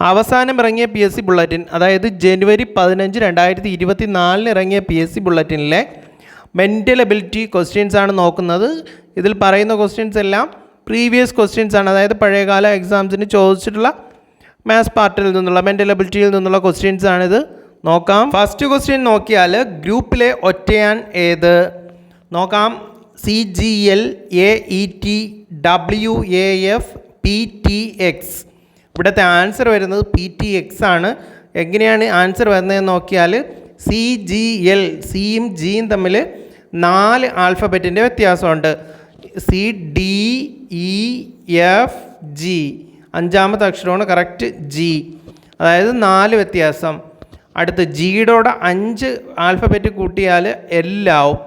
അവസാനം ഇറങ്ങിയ P S C bulletin അതായത് ജനുവരി പതിനഞ്ച് രണ്ടായിരത്തി ഇരുപത്തി നാലിന് ഇറങ്ങിയ പി എസ് സി ബുള്ളറ്റിനിലെ മെന്റൽ എബിലിറ്റി ക്വസ്റ്റ്യൻസ് ആണ് നോക്കുന്നത്. ഇതിൽ പറയുന്ന ക്വസ്റ്റ്യൻസ് എല്ലാം പ്രീവിയസ് ക്വസ്റ്റ്യൻസ് ആണ്. അതായത് പഴയകാല എക്സാംസിന് ചോദിച്ചിട്ടുള്ള മാത്സ് പാർട്ടിൽ നിന്നുള്ള മെന്റൽ എബിലിറ്റിയിൽ നിന്നുള്ള ക്വസ്റ്റ്യൻസ് ആണിത്. നോക്കാം. ഫസ്റ്റ് ക്വസ്റ്റ്യൻ നോക്കിയാൽ ഗ്രൂപ്പിലെ ഒറ്റയാൻ ഏത്? നോക്കാം. C G L A E T W A F P T X ഇവിടുത്തെ ആൻസർ വരുന്നത് പി ടി എക്സ് ആണ്. എങ്ങനെയാണ് ആൻസർ വരുന്നതെന്ന് നോക്കിയാൽ സി ജി എൽ സിയും ജിയും തമ്മിൽ നാല് ആൽഫബറ്റിന്റെ വ്യത്യാസമുണ്ട്. C D E F G അഞ്ചാമത്തെ അക്ഷരമാണ് കറക്റ്റ് ജി അതായത് നാല് വ്യത്യാസം. അടുത്ത് ജിയുടെ അഞ്ച് ആൽഫബറ്റ് കൂട്ടിയാൽ എല്ലാവും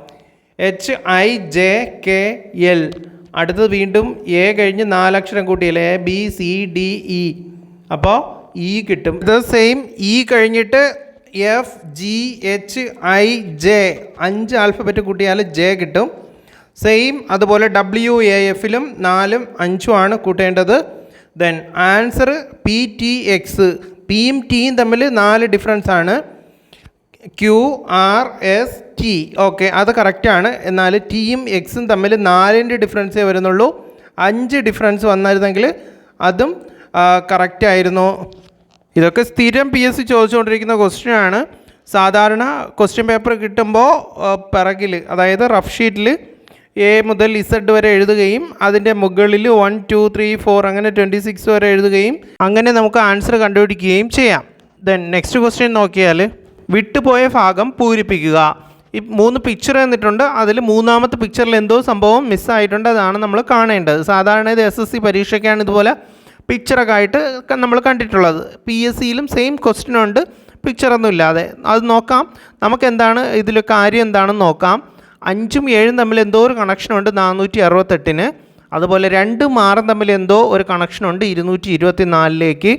H I J K L അടുത്തത് വീണ്ടും എ കഴിഞ്ഞ് നാലക്ഷരം കൂട്ടിയാൽ A B C D E അപ്പോൾ ഇ കിട്ടും. ഇത് സെയിം ഇ കഴിഞ്ഞിട്ട് F G H I J അഞ്ച് ആൽഫബറ്റ് കൂട്ടിയാൽ ജെ കിട്ടും. സെയിം അതുപോലെ ഡബ്ല്യു എ എഫിലും നാലും അഞ്ചും ആണ് കൂട്ടേണ്ടത്. Then answer P T X പിയും ടിയും തമ്മിൽ നാല് ഡിഫറൻസ് ആണ്. Q R S T okay അത് കറക്റ്റാണ് എന്നാൽ ടിയും എക്സും തമ്മിൽ നാലിന്റെ ഡിഫറൻസേ വരുന്നുള്ളൂ. അഞ്ച് ഡിഫറൻസ് വന്നിരുന്നെങ്കിൽ അതും കറക്റ്റായിരുന്നു ഇതൊക്കെ സ്ഥിരം പി എസ് സി ചോദിച്ചുകൊണ്ടിരിക്കുന്ന ക്വസ്റ്റ്യൻ ആണ്. സാധാരണ ക്വസ്റ്റ്യൻ പേപ്പർ കിട്ടുമ്പോൾ പിറകിൽ അതായത് റഫ് ഷീറ്റിൽ എ മുതൽ ഇസഡ് വരെ എഴുതുകയും അതിന്റെ മുകളിൽ വൺ ടു ത്രീ ഫോർ അങ്ങനെ ട്വന്റി സിക്സ് വരെ എഴുതുകയും അങ്ങനെ നമുക്ക് ആൻസർ കണ്ടുപിടിക്കുകയും ചെയ്യാം. ദെൻ നെക്സ്റ്റ് ക്വസ്റ്റ്യൻ നോക്കിയാൽ വിട്ടുപോയ ഭാഗം പൂരിപ്പിക്കുക. ഈ മൂന്ന് പിക്ചർ തന്നിട്ടുണ്ട് അതിൽ മൂന്നാമത്തെ പിക്ചറിൽ എന്തോ സംഭവം മിസ്സായിട്ടുണ്ട് അതാണ് നമ്മൾ കാണേണ്ടത്. സാധാരണ ഇത് എസ് എസ് സി പരീക്ഷയ്ക്കാണ് ഇതുപോലെ പിക്ചറൊക്കെ ആയിട്ട് നമ്മൾ കണ്ടിട്ടുള്ളത്. പി എസ് സിയിലും സെയിം ക്വസ്റ്റ്യൻ ഉണ്ട്. പിക്ചറൊന്നും ഇല്ലാതെ. അത് നോക്കാം. നമുക്ക് എന്താണ് ഇതിൽ കാര്യം എന്താണെന്ന് നോക്കാം. അഞ്ചും ഏഴും തമ്മിൽ എന്തോ ഒരു കണക്ഷനുണ്ട് നാനൂറ്റി അറുപത്തെട്ടിന് അതുപോലെ രണ്ടും ആറും തമ്മിൽ എന്തോ ഒരു കണക്ഷനുണ്ട് ഇരുന്നൂറ്റി ഇരുപത്തി നാലിലേക്ക്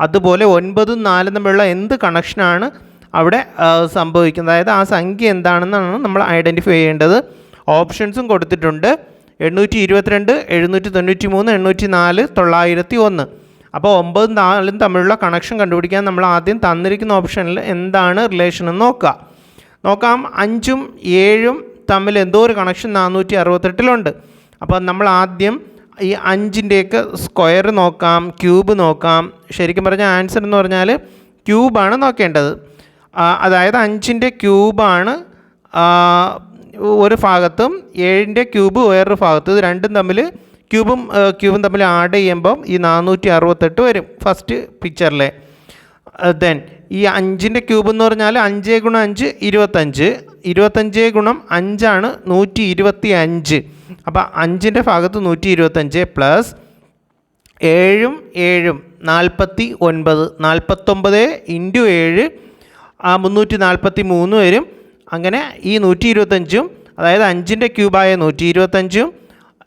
അതുപോലെ ഒൻപതും നാലും തമ്മിലുള്ള എന്ത് കണക്ഷനാണ് അവിടെ സംഭവിക്കുന്നത്. അതായത് ആ സംഖ്യ എന്താണെന്നാണ് നമ്മൾ ഐഡന്റിഫൈ ചെയ്യേണ്ടത്. ഓപ്ഷൻസും കൊടുത്തിട്ടുണ്ട്. എണ്ണൂറ്റി ഇരുപത്തിരണ്ട് എഴുന്നൂറ്റി തൊണ്ണൂറ്റി മൂന്ന് എണ്ണൂറ്റി നാല് തൊള്ളായിരത്തി ഒന്ന് അപ്പോൾ ഒമ്പതും നാലും തമ്മിലുള്ള കണക്ഷൻ കണ്ടുപിടിക്കാൻ നമ്മൾ ആദ്യം തന്നിരിക്കുന്ന ഓപ്ഷനിൽ എന്താണ് റിലേഷൻ എന്ന് നോക്കുക. നോക്കാം. അഞ്ചും ഏഴും തമ്മിൽ എന്തോ ഒരു കണക്ഷൻ നാനൂറ്റി അറുപത്തെട്ടിലുണ്ട് അപ്പോൾ നമ്മൾ ആദ്യം ഈ അഞ്ചിന്റെയൊക്കെ സ്ക്വയർ നോക്കാം ക്യൂബ് നോക്കാം. ശരിക്കും പറഞ്ഞാൽ ആൻസർ എന്ന് പറഞ്ഞാൽ ക്യൂബാണ് നോക്കേണ്ടത്. അതായത് അഞ്ചിന്റെ ക്യൂബാണ് ഒരു ഭാഗത്തും ഏഴിന്റെ ക്യൂബ് വേറൊരു ഭാഗത്ത്. ഇത് രണ്ടും തമ്മിൽ ക്യൂബും ക്യൂബും തമ്മിൽ ആഡ് ചെയ്യുമ്പം ഈ നാനൂറ്റി അറുപത്തെട്ട് വരും ഫസ്റ്റ് പിക്ചറിലെ ദെൻ ഈ അഞ്ചിന്റെ ക്യൂബ് എന്ന് പറഞ്ഞാൽ അഞ്ച് ഗുണം അഞ്ച് ഇരുപത്തഞ്ച്. ഇരുപത്തഞ്ച് ഗുണം അഞ്ചാണ് നൂറ്റി ഇരുപത്തി അഞ്ച് അപ്പോൾ അഞ്ചിന്റെ ഭാഗത്ത് നൂറ്റി ഇരുപത്തഞ്ച് പ്ലസ് ഏഴും ഏഴും നാൽപ്പത്തി ഒൻപത്. നാൽപ്പത്തൊമ്പത് ഇന്റു ഏഴ് ആ മുന്നൂറ്റി നാൽപ്പത്തി മൂന്ന് വരും. അങ്ങനെ ഈ നൂറ്റി ഇരുപത്തഞ്ചും അതായത് അഞ്ചിന്റെ ക്യൂബായ നൂറ്റി ഇരുപത്തഞ്ചും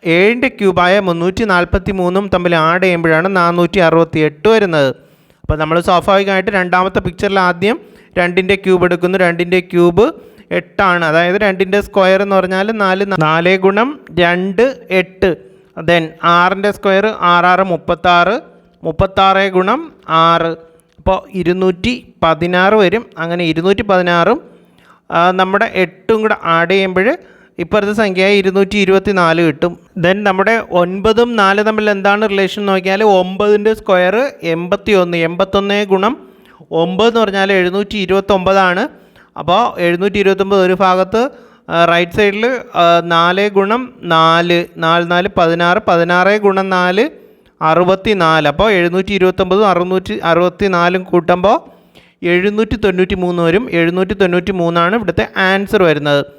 ഏഴിന്റെ ക്യൂബായ മുന്നൂറ്റി നാൽപ്പത്തി മൂന്നും തമ്മിൽ ആഡ് ചെയ്യുമ്പോഴാണ് നാനൂറ്റി അറുപത്തി എട്ട് വരുന്നത്. അപ്പോൾ നമ്മൾ സ്വാഭാവികമായിട്ട് രണ്ടാമത്തെ പിക്ചറിൽ ആദ്യം രണ്ടിന്റെ ക്യൂബ് എടുക്കുന്നു. രണ്ടിന്റെ ക്യൂബ് എട്ടാണ്. അതായത് രണ്ടിന്റെ സ്ക്വയർ എന്ന് പറഞ്ഞാൽ നാല് നാല് ഗുണം രണ്ട് എട്ട്. ദെൻ ആറിന്റെ സ്ക്വയർ ആറാറ് മുപ്പത്താറ്. മുപ്പത്താറ് ഗുണം ആറ്. അപ്പോൾ ഇരുന്നൂറ്റി പതിനാറ് വരും. അങ്ങനെ ഇരുന്നൂറ്റി പതിനാറും നമ്മുടെ എട്ടും കൂടെ ആഡ് ചെയ്യുമ്പോൾ ഇപ്പോഴത്തെ സംഖ്യ ഇരുന്നൂറ്റി ഇരുപത്തി നാല് കിട്ടും. ദെൻ നമ്മുടെ ഒൻപതും നാല് തമ്മിൽ എന്താണ് റിലേഷൻ നോക്കിയാൽ ഒമ്പതിന്റെ സ്ക്വയർ എൺപത്തി ഒന്ന് എൺപത്തൊന്ന് ഗുണം ഒമ്പത് എന്ന് പറഞ്ഞാൽ എഴുന്നൂറ്റി ഇരുപത്തൊമ്പതാണ് അപ്പോൾ എഴുന്നൂറ്റി ഇരുപത്തൊമ്പത് ഒരു ഭാഗത്ത് റൈറ്റ് സൈഡിൽ നാല് ഗുണം നാല് നാല് നാല് പതിനാറ് പതിനാറ് ഗുണം നാല് അറുപത്തി നാല് അപ്പോൾ എഴുന്നൂറ്റി ഇരുപത്തൊമ്പതും അറുന്നൂറ്റി അറുപത്തി നാലും കൂട്ടുമ്പോൾ എഴുന്നൂറ്റി തൊണ്ണൂറ്റി മൂന്ന് വരും. എഴുന്നൂറ്റി തൊണ്ണൂറ്റി മൂന്നാണ് ഇവിടുത്തെ ആൻസർ വരുന്നത്.